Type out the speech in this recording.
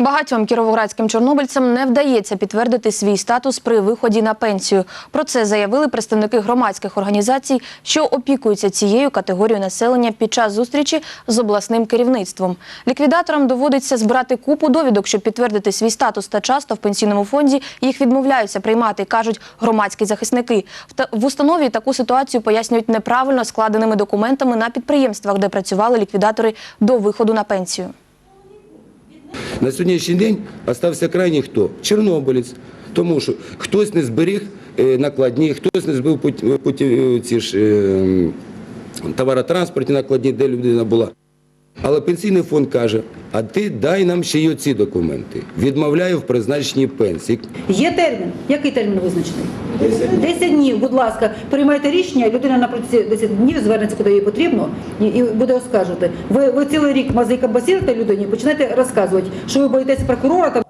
Багатьом кіровоградським чорнобильцям не вдається підтвердити свій статус при виході на пенсію. Про це заявили представники громадських організацій, що опікуються цією категорією населення під час зустрічі з обласним керівництвом. Ліквідаторам доводиться збирати купу довідок, щоб підтвердити свій статус, та часто в пенсійному фонді їх відмовляються приймати, кажуть громадські захисники. В та- В установі таку ситуацію пояснюють неправильно складеними документами на підприємствах, де працювали ліквідатори до виходу на пенсію. На сьогоднішній день остався крайній хто? Чорнобилець. Тому що хтось не зберіг е, накладні, хтось не збив пут- пут- е, ці ж е, товаротранспортні накладні, де людина була. Але пенсійний фонд каже, а ти дай нам ще й оці документи. Відмовляю в призначенні пенсії. Є термін. Який термін визначений? 10 днів, будь ласка, приймайте рішення, людина на протязі 10 днів звернеться, куди їй потрібно, і, і буде оскаржувати. Ви, ви цілий рік мазика басілите людині, починаєте розказувати, що ви боїтеся прокурора. Там.